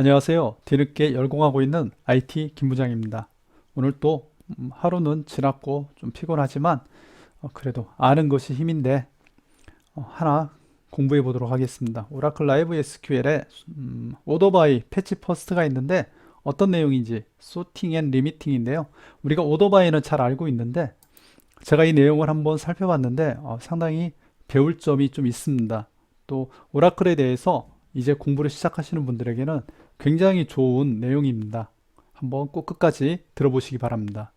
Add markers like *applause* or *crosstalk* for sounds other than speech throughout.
안녕하세요. 뒤늦게 열공하고 있는 IT 김 부장입니다. 오늘 또 음, 하루는 지났고 좀 피곤하지만 어, 그래도 아는 것이 힘인데 어, 하나 공부해 보도록 하겠습니다. 오라클 라이브 SQL에 음, 오더바이 패치 퍼스트가 있는데 어떤 내용인지 소팅 앤 리미팅인데요. 우리가 오더바이는 잘 알고 있는데 제가 이 내용을 한번 살펴봤는데 어, 상당히 배울 점이 좀 있습니다. 또 오라클에 대해서 이제 공부를 시작하시는 분들에게는 굉장히 좋은 내용입니다. 한번 꼭 끝까지 들어보시기 바랍니다.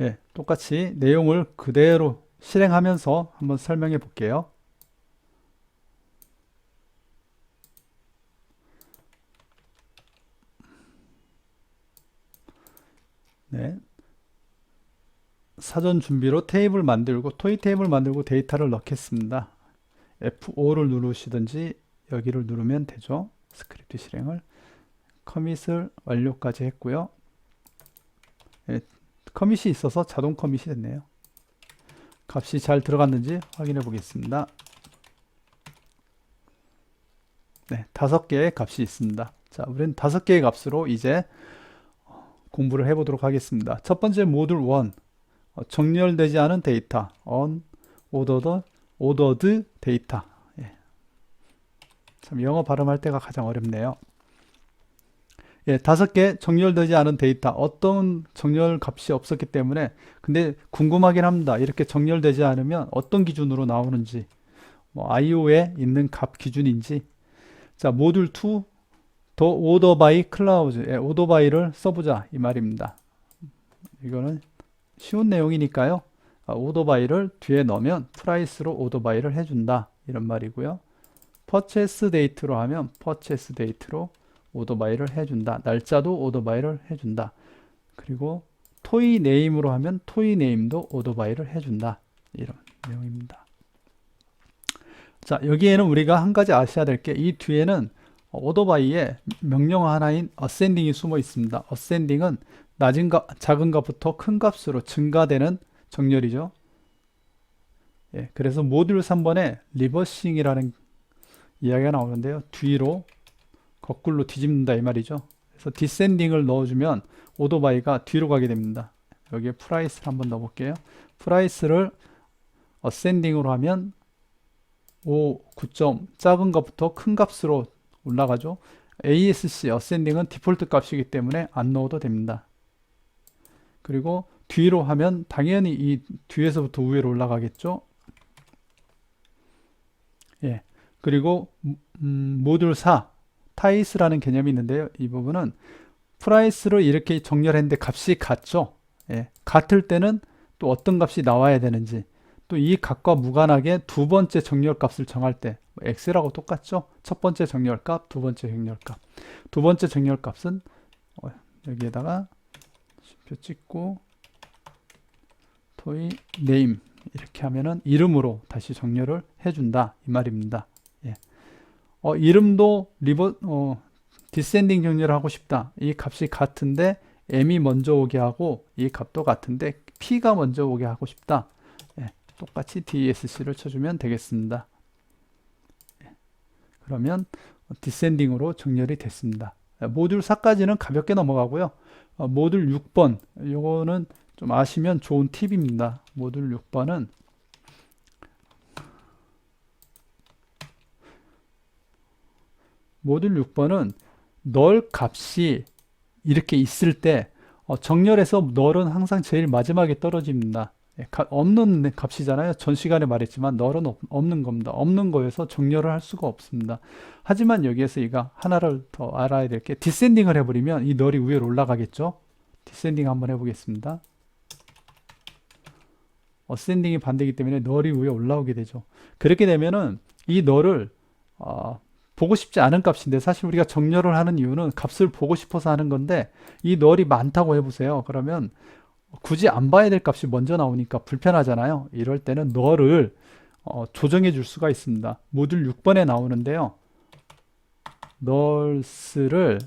예, 똑같이 내용을 그대로 실행하면서 한번 설명해 볼게요. 네. 사전 준비로 테이블 만들고 토이 테이블 만들고 데이터를 넣겠습니다. F5를 누르시든지 여기를 누르면 되죠. 스크립트 실행을 커밋을 완료까지 했고요. 예, 커밋이 있어서 자동 커밋이 됐네요. 값이 잘 들어갔는지 확인해 보겠습니다. 네, 다섯 개의 값이 있습니다. 자, 우리는 다섯 개의 값으로 이제 공부를 해보도록 하겠습니다. 첫 번째 모듈 1, 어, 정렬되지 않은 데이터, on, ordered, ordered 데이터. 예. 참 영어 발음할 때가 가장 어렵네요. 예, 다섯 개 정렬되지 않은 데이터, 어떤 정렬 값이 없었기 때문에, 근데 궁금하긴 합니다. 이렇게 정렬되지 않으면 어떤 기준으로 나오는지, 뭐, IO에 있는 값 기준인지. 자, 모듈 2, 더 오더 바이 클라우즈, 예, 오더 바이를 써보자. 이 말입니다. 이거는 쉬운 내용이니까요. 아, 오더 바이를 뒤에 넣으면 프라이스로 오더 바이를 해준다. 이런 말이고요. 퍼체스 데이트로 하면 퍼체스 데이트로 오더바이를 해준다. 날짜도 오더바이를 해준다. 그리고 토이 네임으로 하면 토이 네임도 오더바이를 해준다. 이런 내용입니다. 자, 여기에는 우리가 한 가지 아셔야 될 게 이 뒤에는 오더바이에 명령 하나인 어센딩이 숨어 있습니다. 어센딩은 낮은 값, 작은 값부터 큰 값으로 증가되는 정렬이죠. 예, 그래서 모듈 3번에 리버싱이라는 이야기가 나오는데요. 뒤로 거꾸로 뒤집는다 이 말이죠. 그래서 디센딩을 넣어주면 오토바이가 뒤로 가게 됩니다. 여기에 프라이스를 한번 넣어볼게요. 프라이스를 어센딩으로 하면 5, 9점 작은 것부터 큰 값으로 올라가죠. ASC 어센딩은 디폴트 값이기 때문에 안 넣어도 됩니다. 그리고 뒤로 하면 당연히 이 뒤에서부터 위로 올라가겠죠. 예. 그리고 음, 모듈 4 타이스라는 개념이 있는데요. 이 부분은 프라이스를 이렇게 정렬했는데 값이 같죠. 예, 같을 때는 또 어떤 값이 나와야 되는지 또 이 값과 무관하게 두 번째 정렬값을 정할 때 x라고 똑같죠. 첫 번째 정렬값, 두 번째 정렬값. 두 번째 정렬값은 어, 여기에다가 표 찍고 토이 네임 이렇게 하면은 이름으로 다시 정렬을 해준다 이 말입니다. 어, 이름도 리버 어, 디센딩 정렬을 하고 싶다. 이 값이 같은데 m이 먼저 오게 하고 이 값도 같은데 p가 먼저 오게 하고 싶다. 예, 똑같이 dsc를 쳐주면 되겠습니다. 예, 그러면 디센딩으로 정렬이 됐습니다. 예, 모듈 4까지는 가볍게 넘어가고요. 어, 모듈 6번 요거는 좀 아시면 좋은 팁입니다. 모듈 6번은 모듈 6번은 널 값이 이렇게 있을 때 어, 정렬해서 널은 항상 제일 마지막에 떨어집니다. 예, 가, 없는 값이잖아요. 전 시간에 말했지만 널은 없, 없는 겁니다. 없는 거여서 정렬을 할 수가 없습니다. 하지만 여기에서 이가 하나를 더 알아야 될 게 디센딩을 해버리면 이 널이 위로 올라가겠죠. 디센딩 한번 해보겠습니다. 어센딩이 반대이기 때문에 널이 위에 올라오게 되죠. 그렇게 되면은 이 널을 어, 보고 싶지 않은 값인데 사실 우리가 정렬을 하는 이유는 값을 보고 싶어서 하는 건데 이 널이 많다고 해보세요. 그러면 굳이 안 봐야 될 값이 먼저 나오니까 불편하잖아요. 이럴 때는 널을 어, 조정해 줄 수가 있습니다. 모듈 6번에 나오는데요. 널스를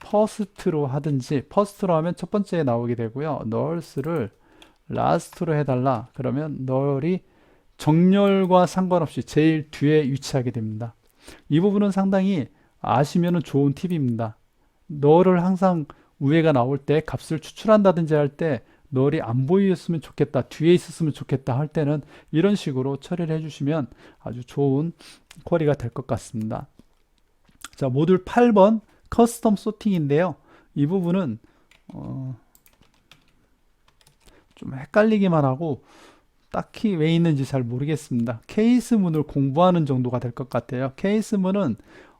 퍼스트로 하든지 퍼스트로 하면 첫 번째에 나오게 되고요. 널스를 라스트로 해달라. 그러면 널이 정렬과 상관없이 제일 뒤에 위치하게 됩니다. 이 부분은 상당히 아시면은 좋은 팁입니다. 너를 항상 우회가 나올 때 값을 추출한다든지 할 때 널이 안 보였으면 좋겠다, 뒤에 있었으면 좋겠다 할 때는 이런 식으로 처리를 해주시면 아주 좋은 쿼리가 될 것 같습니다. 자, 모듈 8번 커스텀 소팅인데요. 이 부분은 어, 좀 헷갈리기만 하고 딱히 왜 있는지 잘 모르겠습니다. 케이스문을 공부하는 정도가 될 것 같아요. 케이스문은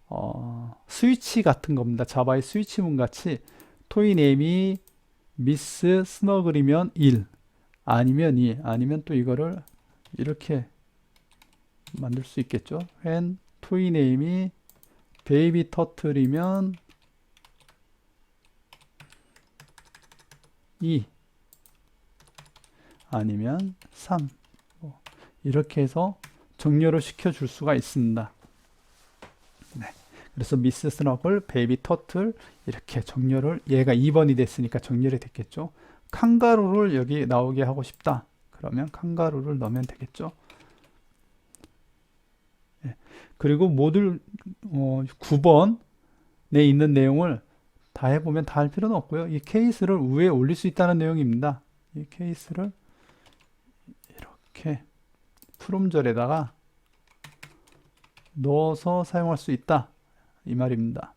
어, 스위치 같은 겁니다. 자바의 스위치문 같이 토이네임이 미스 스너글이면 1 아니면 2 아니면 또 이거를 이렇게 만들 수 있겠죠. when 토이네임이 베이비 터틀이면 2 아니면 3뭐 이렇게 해서 정렬을 시켜 줄 수가 있습니다. 네. 그래서 미스 스너글, 베이비 터틀 이렇게 정렬을 얘가 2번이 됐으니까 정렬이 됐겠죠. 칸가루를 여기 나오게 하고 싶다. 그러면 칸가루를 넣으면 되겠죠. 예. 그리고 모듈 어, 9번에 있는 내용을 다 해보면 다 할 필요는 없고요. 이 케이스를 위에 올릴 수 있다는 내용입니다. 이 케이스를 이렇게 프롬절에다가 넣어서 사용할 수 있다. 이 말입니다.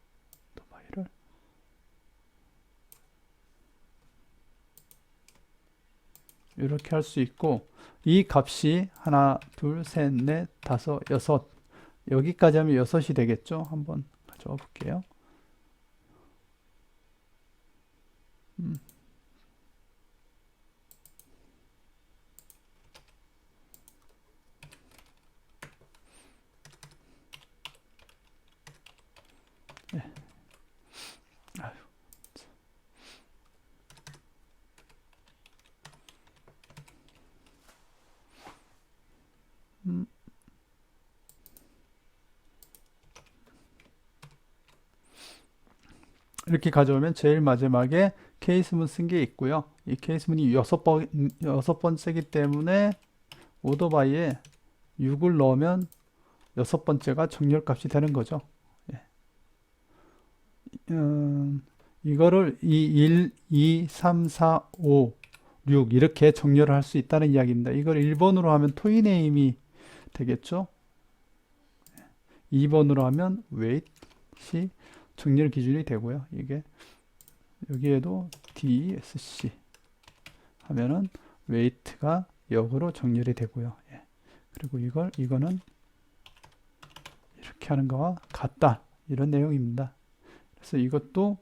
이렇게 할 수 있고 이 값이 하나, 둘, 셋, 넷, 다섯, 여섯 여기까지 하면 여섯이 되겠죠? 한번 가져와 볼게요. 음. 네. 아유. 음. 이렇게 가져오면 제일 마지막에 케이스문 쓴 게 있고요. 이 케이스문이 여섯 번, 여섯 번째기 때문에 오더바이에 6을 넣으면 여섯 번째가 정렬값이 되는 거죠. 예. 음, 이거를 이 1, 2, 3, 4, 5, 6 이렇게 정렬을 할 수 있다는 이야기입니다. 이걸 1번으로 하면 토이네임이 되겠죠. 2번으로 하면 weight이 정렬 기준이 되고요. 이게 여기에도 DSC 하면은 weight가 역으로 정렬이 되고요. 예. 그리고 이걸 이거는 이렇게 하는 거와 같다. 이런 내용입니다. 그래서 이것도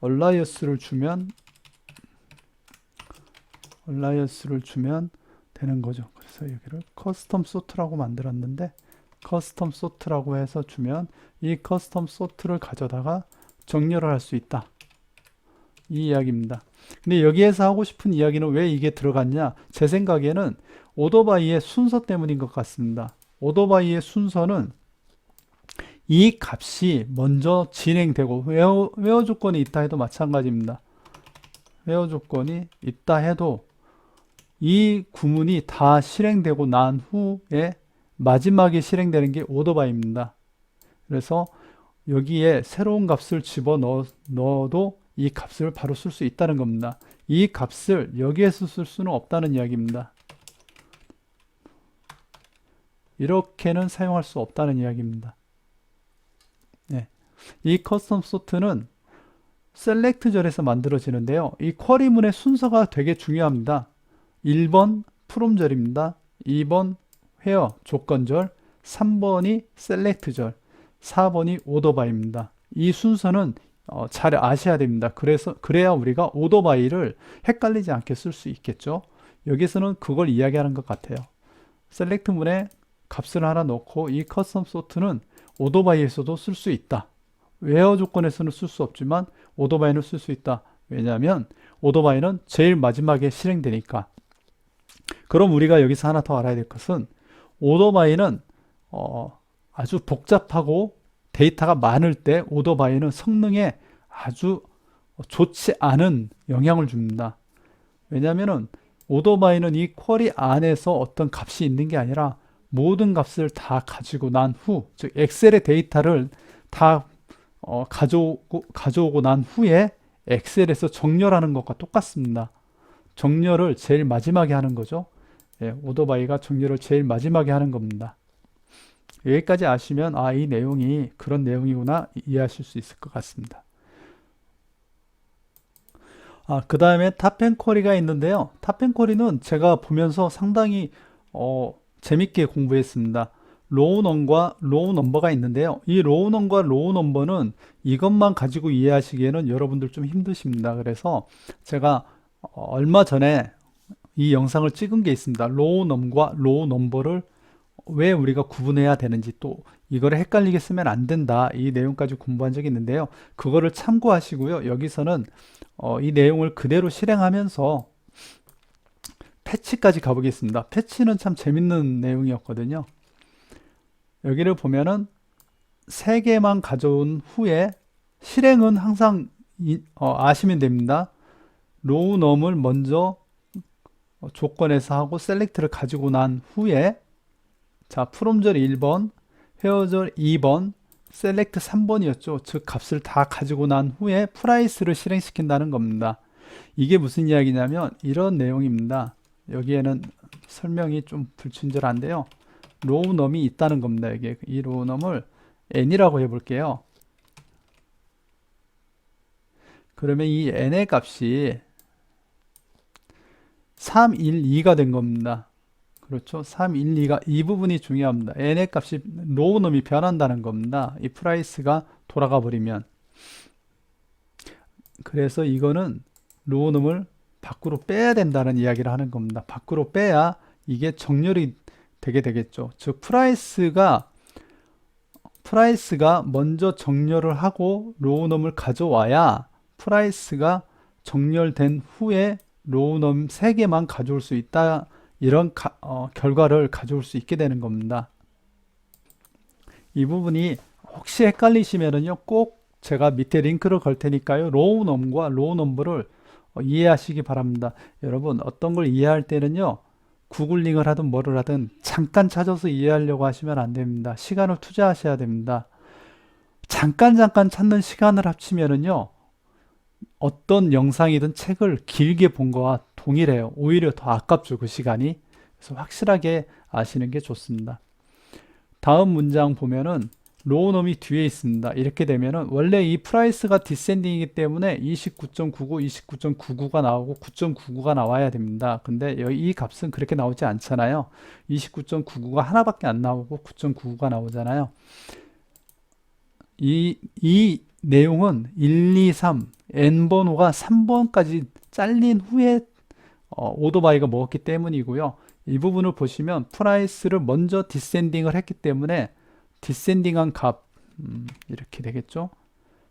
얼라이어스를 주면 얼라이어스를 주면 되는 거죠. 그래서 여기를 커스텀 소트라고 만들었는데 커스텀 소트라고 해서 주면 이 커스텀 소트를 가져다가 정렬을 할 수 있다. 이 이야기입니다. 근데 여기에서 하고 싶은 이야기는 왜 이게 들어갔냐? 제 생각에는 오더바이의 순서 때문인 것 같습니다. 오더바이의 순서는 이 값이 먼저 진행되고 웨어, 웨어 조건이 있다 해도 마찬가지입니다. 웨어 조건이 있다 해도 이 구문이 다 실행되고 난 후에 마지막에 실행되는 게 오더바이입니다. 그래서 여기에 새로운 값을 집어 넣어도 이 값을 바로 쓸 수 있다는 겁니다. 이 값을 여기에서 쓸 수는 없다는 이야기입니다. 이렇게는 사용할 수 없다는 이야기입니다. 네. 이 커스텀 소트는 셀렉트 절에서 만들어지는데요. 이 쿼리문의 순서가 되게 중요합니다. 1번 프롬 절입니다. 2번 회어 조건절, 3번이 셀렉트절, 4번이 오더바이입니다. 이 순서는 어, 잘 아셔야 됩니다. 그래서 그래야 우리가 오더바이를 헷갈리지 않게 쓸 수 있겠죠. 여기서는 그걸 이야기하는 것 같아요. 셀렉트 문에 값을 하나 넣고 이 커스텀 소트는 오더바이에서도 쓸 수 있다. 웨어 조건에서는 쓸 수 없지만 오더바이는 쓸 수 있다. 왜냐하면 오더바이는 제일 마지막에 실행되니까. 그럼 우리가 여기서 하나 더 알아야 될 것은 오더바이는 어, 아주 복잡하고 데이터가 많을 때 오더바이는 성능에 아주 좋지 않은 영향을 줍니다. 왜냐하면 오더바이는 이 쿼리 안에서 어떤 값이 있는 게 아니라 모든 값을 다 가지고 난 후, 즉 엑셀의 데이터를 다 어, 가져오고, 가져오고 난 후에 엑셀에서 정렬하는 것과 똑같습니다. 정렬을 제일 마지막에 하는 거죠. 예, 오토바이가 정렬을 제일 마지막에 하는 겁니다. 여기까지 아시면 아, 이 내용이 그런 내용이구나 이해하실 수 있을 것 같습니다. 아, 그 다음에 탑앤쿼리가 있는데요. 탑앤쿼리는 제가 보면서 상당히 어, 재밌게 공부했습니다. 로우 넘과 로우 넘버가 있는데요. 이 로우 넘과 로우 넘버는 이것만 가지고 이해하시기에는 여러분들 좀 힘드십니다. 그래서 제가 어, 얼마 전에 이 영상을 찍은 게 있습니다. 로우 넘과 로우 넘버를 왜 우리가 구분해야 되는지 또 이거를 헷갈리게 쓰면 안 된다. 이 내용까지 공부한 적이 있는데요. 그거를 참고하시고요. 여기서는 어, 이 내용을 그대로 실행하면서 패치까지 가보겠습니다. 패치는 참 재밌는 내용이었거든요. 여기를 보면은 세 개만 가져온 후에 실행은 항상 이- 어, 아시면 됩니다. 로우 넘을 먼저 어, 조건에서 하고 셀렉트를 가지고 난 후에 자, 프롬절 1번, 헤어절 2번, 셀렉트 3번이었죠. 즉 값을 다 가지고 난 후에 프라이스를 실행시킨다는 겁니다. 이게 무슨 이야기냐면 이런 내용입니다. 여기에는 설명이 좀 불친절한데요. 로우 넘이 있다는 겁니다. 이게 이 로우 넘을 n이라고 해볼게요. 그러면 이 n의 값이 3, 1, 2가 된 겁니다. 그렇죠. 3, 1, 2가 이 부분이 중요합니다. n의 값이 로우 넘이 변한다는 겁니다. 이 프라이스가 돌아가 버리면. 그래서 이거는 로우 넘을 밖으로 빼야 된다는 이야기를 하는 겁니다. 밖으로 빼야 이게 정렬이 되게 되겠죠. 즉 프라이스가 프라이스가 먼저 정렬을 하고 로우넘을 가져와야 프라이스가 정렬된 후에 로우넘 3개만 가져올 수 있다. 이런 가- 어, 결과를 가져올 수 있게 되는 겁니다. 이 부분이 혹시 헷갈리시면은요, 꼭 제가 밑에 링크를 걸 테니까요, 로우넘과 로우넘버를 어, 이해하시기 바랍니다. 여러분, 어떤 걸 이해할 때는요, 구글링을 하든 뭐를 하든 잠깐 찾아서 이해하려고 하시면 안 됩니다. 시간을 투자하셔야 됩니다. 잠깐 잠깐 찾는 시간을 합치면은요, 어떤 영상이든 책을 길게 본 거와 동일해요. 오히려 더 아깝죠, 그 시간이. 그래서 확실하게 아시는 게 좋습니다. 다음 문장 보면은 로우 놈이 뒤에 있습니다. 이렇게 되면은 원래 이 프라이스가 디센딩이기 때문에 29.99, 29.99가 나오고 9.99가 나와야 됩니다. 근데 여기 이 값은 그렇게 나오지 않잖아요. 29.99가 하나밖에 안 나오고 9.99가 나오잖아요. 이, 이 내용은 1, 2, 3, n번호가 3번까지 잘린 후에 어, 오토바이가 먹었기 때문이고요. 이 부분을 보시면 프라이스를 먼저 디센딩을 했기 때문에 디센딩한 값 음, 이렇게 되겠죠.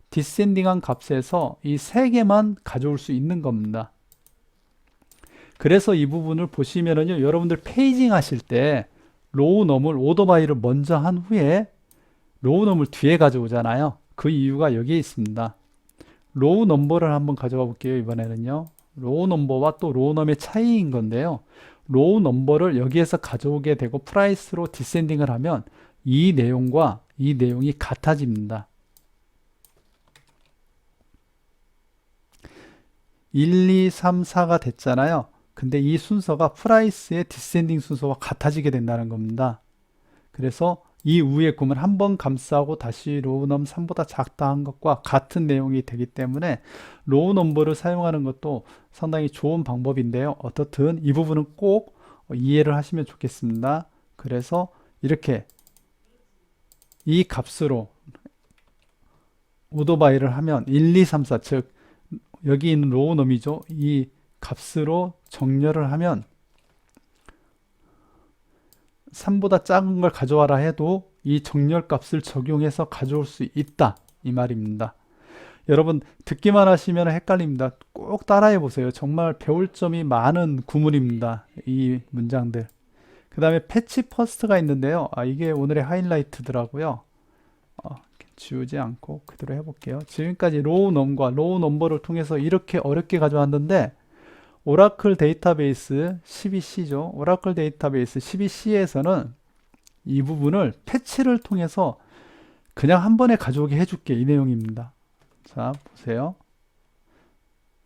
디센딩한 값에서 이 세 개만 가져올 수 있는 겁니다. 그래서 이 부분을 보시면은요, 여러분들 페이징 하실 때 로우 넘을 오토바이를 먼저 한 후에 로우 넘을 뒤에 가져오잖아요. 그 이유가 여기에 있습니다. 로우 넘버를 한번 가져가 볼게요. 이번에는요. 로우 넘버와 또 로우 넘의 차이인 건데요. 로우 넘버를 여기에서 가져오게 되고 프라이스로 디센딩을 하면 이 내용과 이 내용이 같아집니다. 1, 2, 3, 4가 됐잖아요. 근데 이 순서가 프라이스의 디센딩 순서와 같아지게 된다는 겁니다. 그래서 이 위의 꿈을 한번 감싸고 다시 로우 넘 3보다 작다 한 것과 같은 내용이 되기 때문에 로우 넘버를 사용하는 것도 상당히 좋은 방법인데요. 어떻든 이 부분은 꼭 이해를 하시면 좋겠습니다. 그래서 이렇게 이 값으로 오토바이를 하면 1, 2, 3, 4, 즉 여기 있는 로우 넘이죠. 이 값으로 정렬을 하면 3보다 작은 걸 가져와라 해도 이 정렬 값을 적용해서 가져올 수 있다. 이 말입니다. 여러분 듣기만 하시면 헷갈립니다. 꼭 따라해 보세요. 정말 배울 점이 많은 구문입니다. 이 문장들. 그 다음에 패치 퍼스트가 있는데요. 아, 이게 오늘의 하이라이트더라고요. 어, 지우지 않고 그대로 해볼게요. 지금까지 로우 넘과 로우 넘버를 통해서 이렇게 어렵게 가져왔는데 오라클 데이터베이스 12C죠. 오라클 데이터베이스 12C에서는 이 부분을 패치를 통해서 그냥 한 번에 가져오게 해줄게 이 내용입니다. 자 보세요.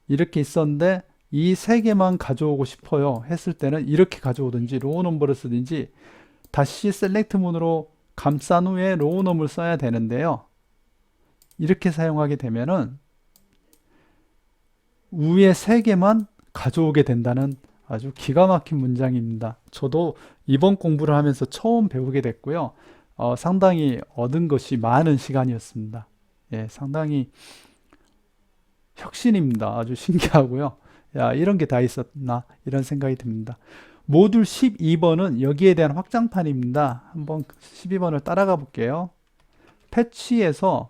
이렇게 있었는데 이 세 개만 가져오고 싶어요 했을 때는 이렇게 가져오든지 로우 넘버를 쓰든지 다시 셀렉트 문으로 감싼 후에 로우 넘을 써야 되는데요. 이렇게 사용하게 되면은 위에 세 개만 가져오게 된다는 아주 기가 막힌 문장입니다. 저도 이번 공부를 하면서 처음 배우게 됐고요. 어, 상당히 얻은 것이 많은 시간이었습니다. 예, 상당히 혁신입니다. 아주 *laughs* 신기하고요. 야, 이런 게 다 있었나? 이런 생각이 듭니다. 모듈 12번은 여기에 대한 확장판입니다. 한번 12번을 따라가 볼게요. 패치에서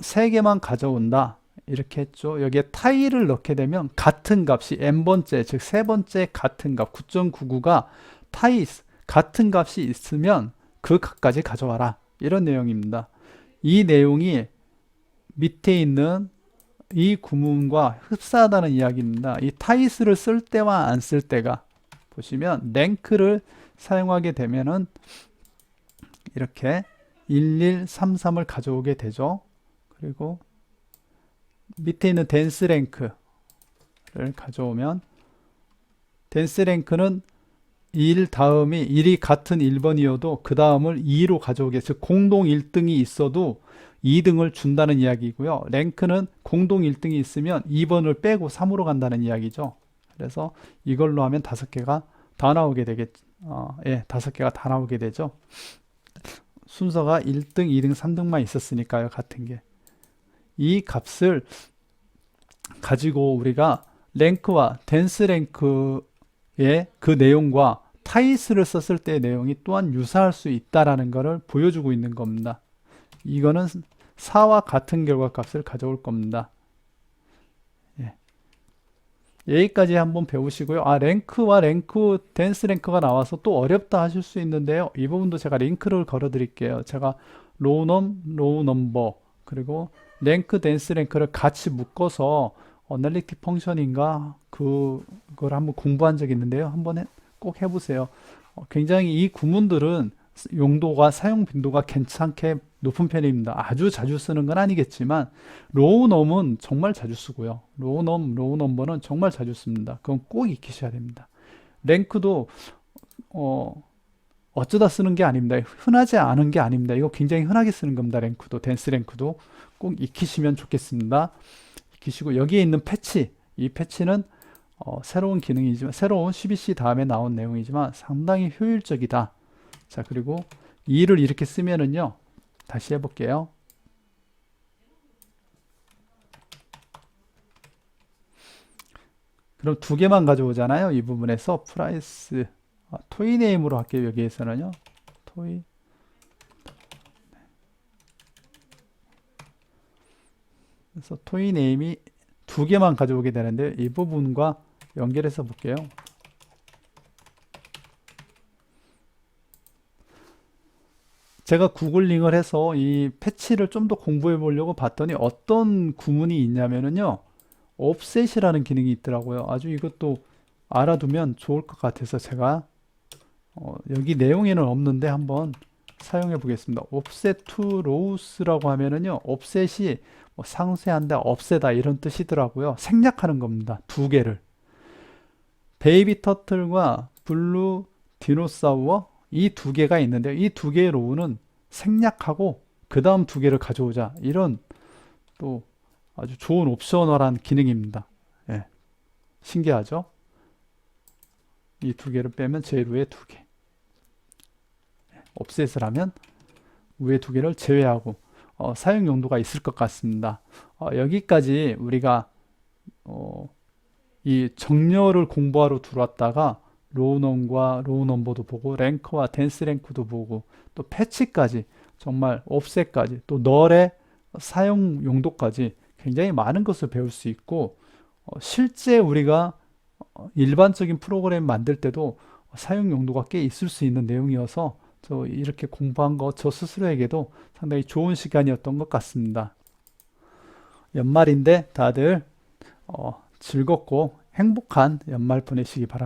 세 개만 가져온다. 이렇게 했죠. 여기에 타일을 넣게 되면 같은 값이 n번째, 즉 세 번째 같은 값 9.99가 타이 같은 값이 있으면 그 값까지 가져와라. 이런 내용입니다. 이 내용이 밑에 있는 이 구문과 흡사하다는 이야기입니다. 이 타이스를 쓸 때와 안 쓸 때가 보시면 랭크를 사용하게 되면은 이렇게 1133을 가져오게 되죠. 그리고 밑에 있는 댄스 랭크를 가져오면 댄스 랭크는 1 다음이 1이 같은 1번이어도 그 다음을 2로 가져오게 즉 공동 1등이 있어도 2등을 준다는 이야기고요. 랭크는 공동 1등이 있으면 2번을 빼고 3으로 간다는 이야기죠. 그래서 이걸로 하면 다섯 개가 다 나오게 되겠, 어, 예, 다섯 개가 다 나오게 되죠. 순서가 1등, 2등, 3등만 있었으니까요. 같은 게. 이 값을 가지고 우리가 랭크와 댄스 랭크의 그 내용과 타이스를 썼을 때의 내용이 또한 유사할 수 있다라는 것을 보여주고 있는 겁니다. 이거는 4와 같은 결과 값을 가져올 겁니다. 예. 여기까지 한번 배우시고요. 아, 랭크와 랭크, 댄스 랭크가 나와서 또 어렵다 하실 수 있는데요. 이 부분도 제가 링크를 걸어 드릴게요. 제가 로우 넘, 로우 넘버, 그리고 랭크, 댄스 랭크를 같이 묶어서 어널리틱 펑션인가 그걸 한번 공부한 적이 있는데요. 한번 해- 꼭 해보세요. 어, 굉장히 이 구문들은 용도가 사용 빈도가 괜찮게 높은 편입니다. 아주 자주 쓰는 건 아니겠지만 로우 넘은 정말 자주 쓰고요. 로우 넘, 로우 넘버는 정말 자주 씁니다. 그건 꼭 익히셔야 됩니다. 랭크도 어 어쩌다 쓰는 게 아닙니다. 흔하지 않은 게 아닙니다. 이거 굉장히 흔하게 쓰는 겁니다. 랭크도 댄스 랭크도 꼭 익히시면 좋겠습니다. 익히시고 여기에 있는 패치, 이 패치는 어, 새로운 기능이지만 새로운 CBC 다음에 나온 내용이지만 상당히 효율적이다. 자 그리고 2를 이렇게 쓰면은요. 다시 해볼게요. 그럼 두 개만 가져오잖아요. 이 부분에서 프라이스 아, 토이 네임으로 할게요. 여기에서는요. 토이 그래서 토이 네임이 두 개만 가져오게 되는데 이 부분과 연결해서 볼게요. 제가 구글링을 해서 이 패치를 좀 더 공부해 보려고 봤더니 어떤 구문이 있냐면은요. 옵셋이라는 기능이 있더라고요. 아주 이것도 알아두면 좋을 것 같아서 제가 어, 여기 내용에는 없는데 한번 사용해 보겠습니다. offset to lows라고 하면은요. offset이 뭐 상쇄한다, 없애다 이런 뜻이더라고요. 생략하는 겁니다. 두 개를. 베이비 터틀과 블루 디노사우어 이 두 개가 있는데 이 두 개의 로우는 생략하고 그 다음 두 개를 가져오자 이런 또 아주 좋은 옵셔널한 기능입니다. 예. 신기하죠? 이 두 개를 빼면 제일 위에 두 개. 옵셋을 하면 위에 두 개를 제외하고 어, 사용 용도가 있을 것 같습니다. 어, 여기까지 우리가 어, 이 정렬을 공부하러 들어왔다가 로우넘과 로우넘버도 보고 랭커와 댄스 랭크도 보고 또 패치까지 정말 옵셋까지 또 널의 사용 용도까지 굉장히 많은 것을 배울 수 있고 어, 실제 우리가 어, 일반적인 프로그램 만들 때도 사용 용도가 꽤 있을 수 있는 내용이어서 저 이렇게 공부한 거저 스스로에게도 상당히 좋은 시간이었던 것 같습니다. 연말인데 다들 어, 즐겁고 행복한 연말 보내시기 바랍니다.